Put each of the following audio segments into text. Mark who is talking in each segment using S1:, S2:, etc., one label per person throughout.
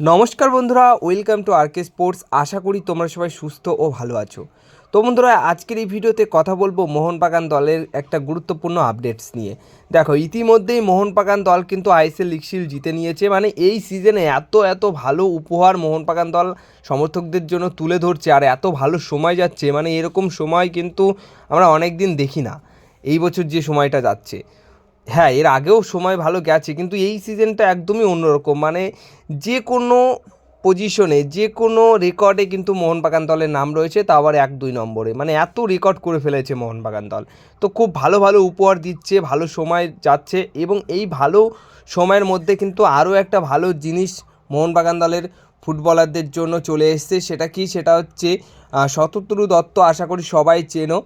S1: নমস্কার বন্ধুরা welcome to RK sports আশা করি তোমরা সবাই সুস্থ ও ভালো আছো। তো বন্ধুরা, আজকের এই ভিডিওতে কথা বলব মোহনবাগান দলের একটা গুরুত্বপূর্ণ আপডেটস নিয়ে। দেখো, ইতিমধ্যেই মোহনবাগান দল কিন্তু আইএসএল লিগ শিল্ড জিতে নিয়েছে। মানে এই সিজনে এত এত ভালো উপহার মোহনবাগান দল সমর্থকদের জন্য তুলে ধরছে আর এত ভালো সময় যাচ্ছে। মানে এরকম সময় কিন্তু আমরা অনেক দিন দেখি না। এই বছর যে সময়টা যাচ্ছে। হ্যাঁ এর আগেও সময় ভালো গেছে কিন্তু এই সিজনটা একদমই অন্যরকম। মানে যে কোনো পজিশনে যে কোনো রেকর্ডে কিন্তু মোহনবাগান দলের নাম রয়েছে তা আবার এক দুই নম্বরে। মানে এত রেকর্ড করে ফেলেছে মোহনবাগান দল। তো খুব ভালো ভালো উপহার দিচ্ছে ভালো সময় যাচ্ছে এবং এই ভালো সময়ের মধ্যে কিন্তু আরও একটা ভালো জিনিস মোহনবাগান দলের ফুটবলারদের জন্য চলে এসছে সেটা কি? সেটা হচ্ছে আহ, শতদ্রু দত্ত আশা করি সবাই চেনো।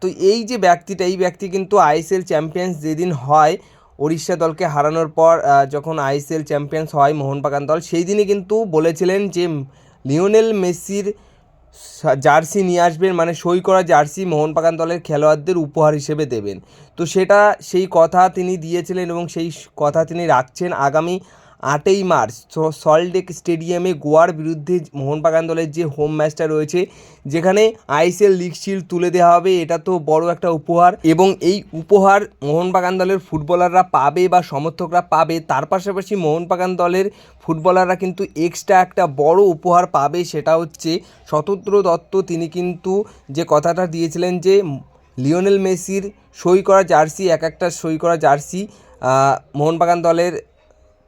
S1: তো এই যে ব্যক্তিটা, এই ব্যক্তি কিন্তু আইএসএল চ্যাম্পিয়ন্স যেদিন হয় উড়িষ্যা দলকে হারানোর পর যখন আইএসএল চ্যাম্পিয়ন্স হয় মোহনবাগান দল, সেই দিনই কিন্তু বলেছিলেন যে লিওনেল মেসির জার্সি নিয়ে আসবেন মানে সই করা জার্সি মোহনবাগান দলের খেলোয়াড়দের উপহার হিসেবে দেবেন। তো সেটা, সেই কথা তিনি দিয়েছিলেন এবং সেই কথা তিনি রাখছেন আগামী আটই মার্চ সল্টলেক স্টেডিয়ামে গোয়ার বিরুদ্ধে মোহনবাগান দলের যে হোম ম্যাচটা রয়েছে, যেখানে আইএসএল লিগ শিল্ড তুলে দেওয়া হবে, এটা তো বড় একটা উপহার। এবং এই উপহার মোহনবাগান দলের ফুটবলাররা পাবে বা সমর্থকরা পাবে, তার পাশাপাশি মোহনবাগান দলের ফুটবলাররা কিন্তু এক্সট্রা একটা বড় উপহার পাবে, সেটা হচ্ছে স্বতন্ত্র দত্ত। তিনি কিন্তু যে কথাটা দিয়েছিলেন যে, লিওনেল মেসির সই করা জার্সি, এক একটা সই করা জার্সি মোহনবাগান দলের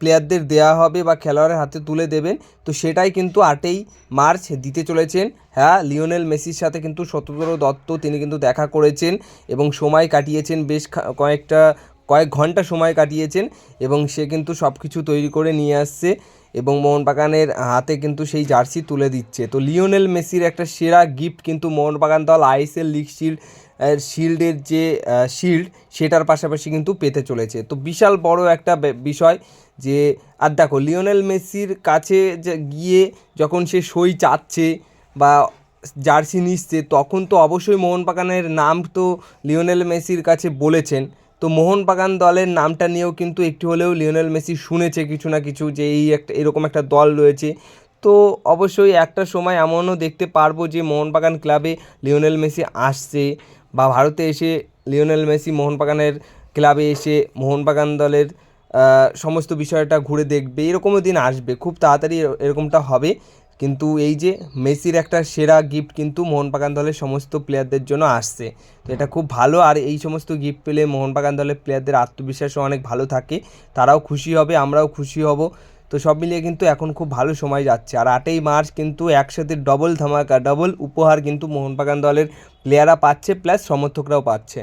S1: প্লেয়ারদের দেওয়া হবে বা খেলোয়াড়ের হাতে তুলে দেবেন। তো সেটাই কিন্তু আটই মার্চ দিতে চলেছেন। হ্যাঁ লিওনেল মেসির সাথে কিন্তু শতদ্র দত্ত তিনি কিন্তু দেখা করেছেন এবং সময় কাটিয়েছেন বেশ কয়েকটা, কয়েক ঘণ্টা সময় কাটিয়েছেন এবং সে কিন্তু সব কিছু তৈরি করে নিয়ে আসছে এবং মোহনবাগানের হাতে কিন্তু সেই জার্সি তুলে দিচ্ছে। তো লিওনেল মেসির একটা সেরা গিফট কিন্তু মোহনবাগান দল আইএসএল লিগ শিল্ড শিল্ডের যে শিল্ড সেটার পাশাপাশি কিন্তু পেতে চলেছে। তো বিশাল বড় একটা বিষয় যে, আর দেখো, লিওনেল মেসির কাছে গিয়ে যখন সে সই চাচ্ছে বা জার্সি নিচ্ছে, তখন তো অবশ্যই মোহনবাগানের নাম তো লিওনেল মেসির কাছে বলেছেন। তো মোহনবাগান দলের নামটা নিয়েও কিন্তু একটু হলেও লিওনেল মেসি শুনেছে কিছু না কিছু যে, এই একটা, এরকম একটা দল রয়েছে। তো অবশ্যই একটা সময় এমনও দেখতে পারব যে, মোহনবাগান ক্লাবে লিওনেল মেসি আসছে। বা ভারতে এসে লিওনেল মেসি মোহনবাগানের ক্লাবে এসে মোহনবাগান দলের সমস্ত বিষয়টা ঘুরে দেখবে, এরকমও দিন আসবে, খুব তাড়াতাড়ি এরকমটা হবে। কিন্তু এই যে মেসির একটা সেরা গিফট কিন্তু মোহনবাগান দলের সমস্ত প্লেয়ারদের জন্য আসছে। তো এটা খুব ভালো, আর এই সমস্ত গিফট পেলে মোহনবাগান দলের প্লেয়ারদের আত্মবিশ্বাসও অনেক ভালো থাকে। তারাও খুশি হবে, আমরাও খুশি হব। তো সব মিলিয়ে কিন্তু এখন খুব ভালো সময় যাচ্ছে। আর আটই মার্চ কিন্তু একসাথে ডবল ধামাকা ডবল উপহার কিন্তু মোহনবাগান দলের প্লেয়াররা পাচ্ছে প্লাস সমর্থকরাও পাচ্ছে।